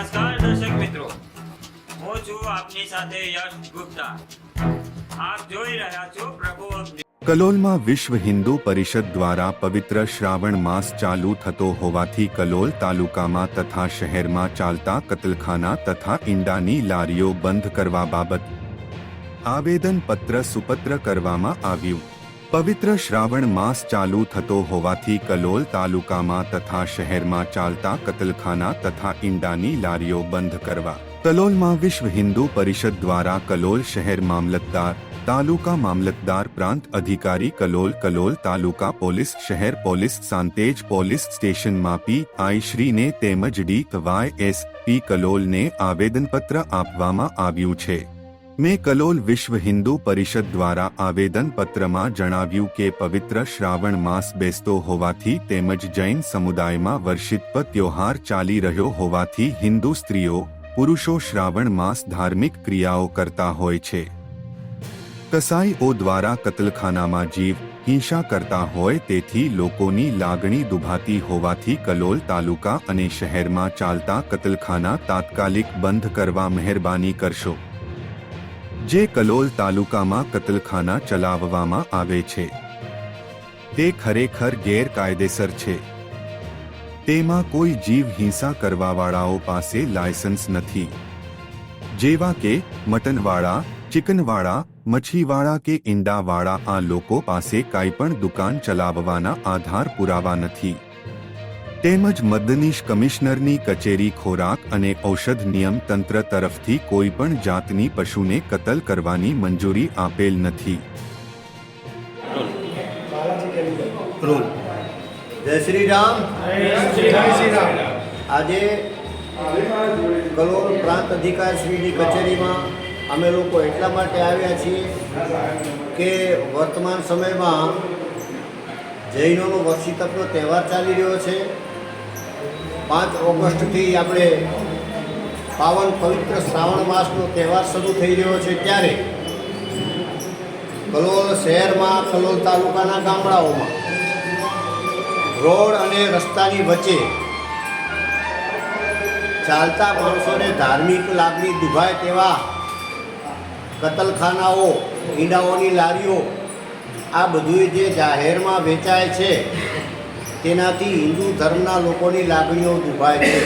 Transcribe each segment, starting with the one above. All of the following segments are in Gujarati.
નમસ્કાર દર્શક મિત્રો. હું છું આપની સાથે યશ ગુપ્તા. આપ જોઈ રહ્યા છો પ્રભુ કલોલમાં વિશ્વ હિન્દુ પરિષદ દ્વારા પવિત્ર શ્રાવણ માસ ચાલુ થતો હોવાથી કલોલ તાલુકામાં તથા શહેરમાં ચાલતા કતલખાના તથા ઈંડાની લારીઓ બંધ કરવા બાબત આવેદન પત્ર સુપત્ર કરવામાં આવ્યું. પવિત્ર શ્રાવણ માસ ચાલુ થતો હોવાથી કલોલ તાલુકામાં તથા શહેરમાં ચાલતા કતલખાના તથા ઈંડાની લારીઓ બંધ કરવા કલોલમાં વિશ્વ હિન્દુ પરિષદ દ્વારા કલોલ શહેર મામલતદાર, તાલુકા મામલતદાર પ્રાંત અધિકારી કલોલ કલોલ તાલુકા પોલીસ, શહેર પોલીસ, સાંતેજ પોલીસ સ્ટેશનમાં પી આઈ શ્રીને તેમજ ડી વાય એસ પી કલોલને આવેદનપત્ર આપવામાં આવ્યું છે. મેં કલોલ વિશ્વ હિન્દુ પરિષદ દ્વારા આવેદનપત્રમાં જણાવ્યું કે પવિત્ર શ્રાવણ માસ બેસતો હોવાથી તેમજ જૈન સમુદાયમાં વર્ષિત્વ ત્યોહાર ચાલી રહ્યો હોવાથી હિન્દુ સ્ત્રીઓ, પુરુષો શ્રાવણ માસ ધાર્મિક ક્રિયાઓ કરતા હોય છે. કસાઈઓ દ્વારા કતલખાનામાં જીવ, હિંસા કરતા હોય તેથી લોકોની લાગણી દુભાતી હોવાથી કલોલ તાલુકા અને શહેરમાં ચાલતા કતલખાના તાત્કાલિક બંધ કરવા મહેરબાની કરશો. જે કલોલ તાલુકામાં કતલખાના ચલાવવામાં આવે છે. તે ખરેખર ગેરકાયદેસર છે. તેમાં કોઈ જીવ હિંસા કરવાવાળાઓ પાસે લાયસન્સ નથી. જેવા કે મટનવાળા, ચિકનવાળા, મચ્છીવાળા કે ઈંડાવાળા આ લોકો પાસે કાંઈ પણ દુકાન ચલાવવાના આધાર પુરાવા નથી. તેમજ મદનીશ કમિશનરની કચેરી ખોરાક અને ઔષધ નિયમ તંત્ર તરફથી કોઈ પણ જાતની પશુને કતલ કરવાની મંજૂરી આપેલ નથી. રોલ. જય શ્રી રામ. આજે કલોલ પ્રાંત અધિકારીશ્રીની કચેરીમાં અમે લોકો એટલા માટે આવ્યા છીએ કે વર્તમાન સમયમાં જૈનોનો વર્ષિતપનો તહેવાર ચાલી રહ્યો છે. પાંચ ઓગસ્ટથી આપણે પાવન પવિત્ર શ્રાવણ માસનો તહેવાર શરૂ થઈ રહ્યો છે ત્યારે કલોલ શહેરમાં, કલોલ તાલુકાના ગામડાઓમાં રોડ અને રસ્તાની વચ્ચે ચાલતા માણસોને ધાર્મિક લાગણી દુભાય તેવા કતલખાનાઓ, ઈંડાઓની લારીઓ આ બધું જે જાહેરમાં વેચાય છે તેનાથી હિન્દુ ધર્મના લોકોની લાગણીઓ દુભાય છે.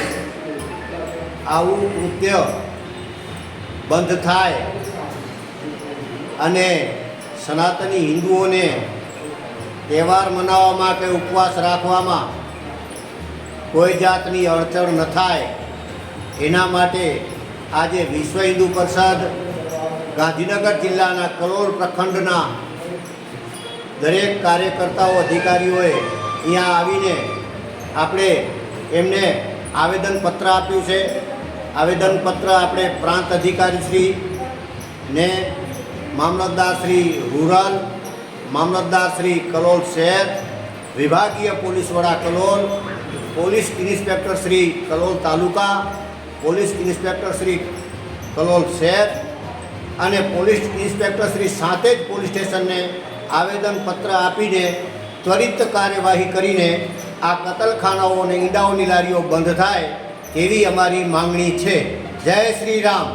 આવું કૃત્ય બંધ થાય અને સનાતની હિન્દુઓને તહેવાર મનાવવામાં કે ઉપવાસ રાખવામાં કોઈ જાતની અડચણ ન થાય. એના માટે આજે વિશ્વ હિન્દુ પરિષદ ગાંધીનગર જિલ્લાના કલોલ પ્રખંડના દરેક કાર્યકર્તાઓ અધિકારીઓએ અહીંયા આવીને આપણે એમને આવેદનપત્ર આપ્યું છે. આવેદનપત્ર આપણે પ્રાંત અધિકારી શ્રી ને મામલતદારશ્રી રૂરલ મામલતદારશ્રી કલોલ શહેર વિભાગીય પોલીસ વડા Kalol, police inspector Shri Kalol taluka, police inspector Shri Kalol શહેર અને પોલીસ ઇન્સ્પેક્ટર શ્રી સાથે જ પોલીસ સ્ટેશનને આવેદનપત્ર આપીને ત્વરિત કાર્યવાહી કરીને આ કતલખાનાઓ અને ઈંડાઓની લારીઓ બંધ થાય એવી અમારી માંગણી છે. જય શ્રી રામ.